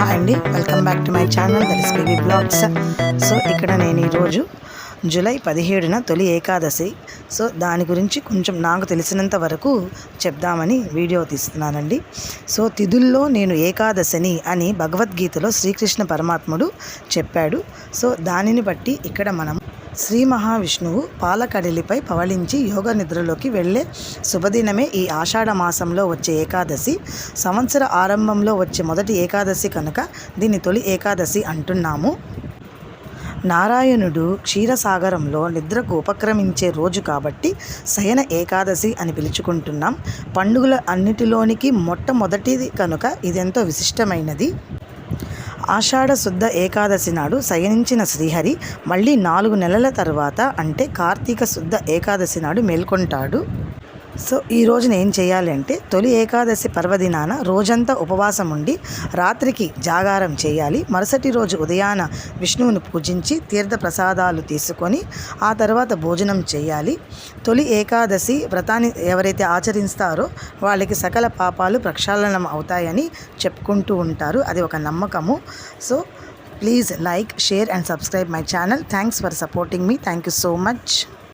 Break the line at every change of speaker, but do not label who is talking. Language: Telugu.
హాయ్ అండి. Welcome back to my channel that is baby blogs so ఇక్కడ నేను ఈరోజు జూలై పదిహేడున తొలి ఏకాదశి. సో దాని గురించి కొంచెం నాకు తెలిసినంత వరకు చెప్దామని వీడియో తీస్తున్నానండి. సో తిథుల్లో నేను ఏకాదశిని అని భగవద్గీతలో శ్రీకృష్ణ పరమాత్ముడు చెప్పాడు. సో దానిని బట్టి ఇక్కడ మనం శ్రీ మహావిష్ణువు పాలకడలిపై పవళించి యోగ నిద్రలోకి వెళ్ళే శుభదినమే ఈ ఆషాఢ మాసంలో వచ్చే ఏకాదశి. సంవత్సర ఆరంభంలో వచ్చే మొదటి ఏకాదశి కనుక దీన్ని తొలి ఏకాదశి అంటున్నాము. నారాయణుడు క్షీరసాగరంలో నిద్రకు ఉపక్రమించే రోజు కాబట్టి శయన ఏకాదశి అని పిలుచుకుంటున్నాం. పండుగల అన్నిటిలోనికి మొట్టమొదటిది కనుక ఇదెంతో విశిష్టమైనది. ఆషాఢ శుద్ధ ఏకాదశి నాడు శయనించిన శ్రీహరి మళ్ళీ నాలుగు నెలల తర్వాత అంటే కార్తీక శుద్ధ ఏకాదశి నాడు మేల్కొంటాడు. సో ఈ రోజున ఏం చేయాలి అంటే తొలి ఏకాదశి పర్వదినాన రోజంతా ఉపవాసం ఉండి రాత్రికి జాగారం చేయాలి. మరుసటి రోజు ఉదయాన విష్ణువుని పూజించి తీర్థ ప్రసాదాలు తీసుకొని ఆ తర్వాత భోజనం చేయాలి. తొలి ఏకాదశి వ్రతాన్ని ఎవరైతే ఆచరిస్తారో వాళ్ళకి సకల పాపాలు ప్రక్షాళనం అవుతాయని చెప్పుకుంటూ ఉంటారు. అది ఒక నమ్మకము. So please like share and subscribe my channel. Thanks for supporting me. Thank you so much.